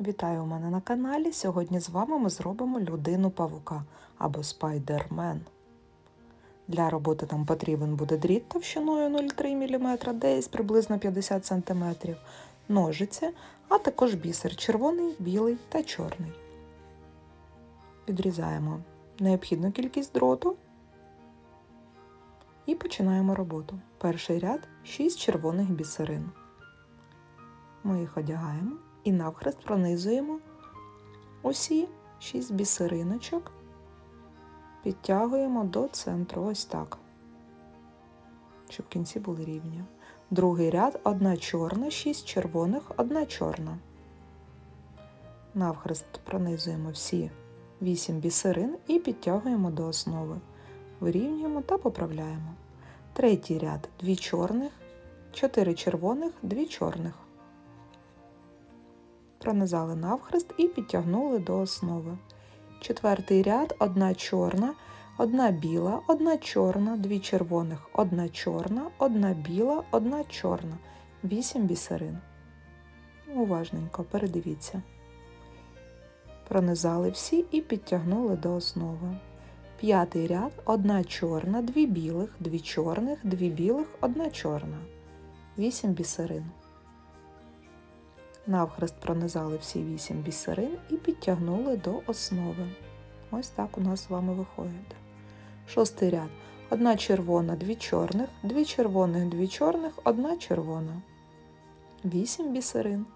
Вітаю у мене на каналі. Сьогодні з вами ми зробимо людину павука або спайдермен. Для роботи нам потрібен буде дріт товщиною 0,3 мм, десь приблизно 50 см, ножиці, а також бісер червоний, білий та чорний. Підрізаємо необхідну кількість дроту і починаємо роботу. Перший ряд 6 червоних бісерин. Ми їх одягаємо і навхрест пронизуємо усі 6 бісериночок, підтягуємо до центру ось так, щоб кінці були рівні. Другий ряд одна чорна, 6 червоних, одна чорна. Навхрест пронизуємо всі 8 бісерин і підтягуємо до основи. Вирівнюємо та поправляємо. Третій ряд 2 чорних, 4 червоних, 2 чорних пронизали навхрест і підтягнули до основи. Четвертий ряд одна чорна, одна біла, одна чорна, дві червоних, одна чорна, одна біла, одна чорна, вісім бісерин. Уважненько передивіться. Пронизали всі і підтягнули до основи. П'ятий ряд одна чорна, дві білих, дві чорних, дві білих, одна чорна. Вісім бісерин. Навхрест пронизали всі вісім бісерин і підтягнули до основи. Ось так у нас з вами виходить. Шостий ряд. Одна червона, дві чорних, дві червоних, дві чорних, одна червона. Вісім бісерин.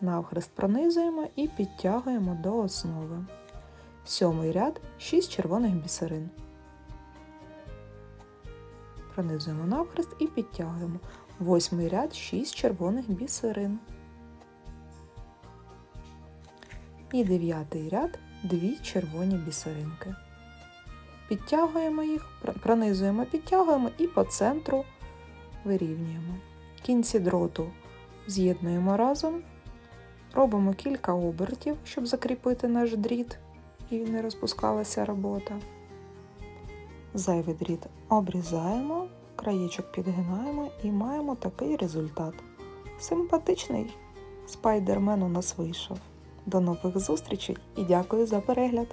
Навхрест пронизуємо і підтягуємо до основи. Сьомий ряд 6 червоних бісерин. Пронизуємо навхрест і підтягуємо. Восьмий ряд 6 червоних бісерин. І дев'ятий ряд дві червоні бісеринки. Підтягуємо їх, пронизуємо, підтягуємо і по центру вирівнюємо. Кінці дроту з'єднуємо разом, робимо кілька обертів, щоб закріпити наш дріт і не розпускалася робота. Зайвий дріт обрізаємо, краєчок підгинаємо і маємо такий результат. Симпатичний спайдермен у нас вийшов. До нових зустрічей і дякую за перегляд!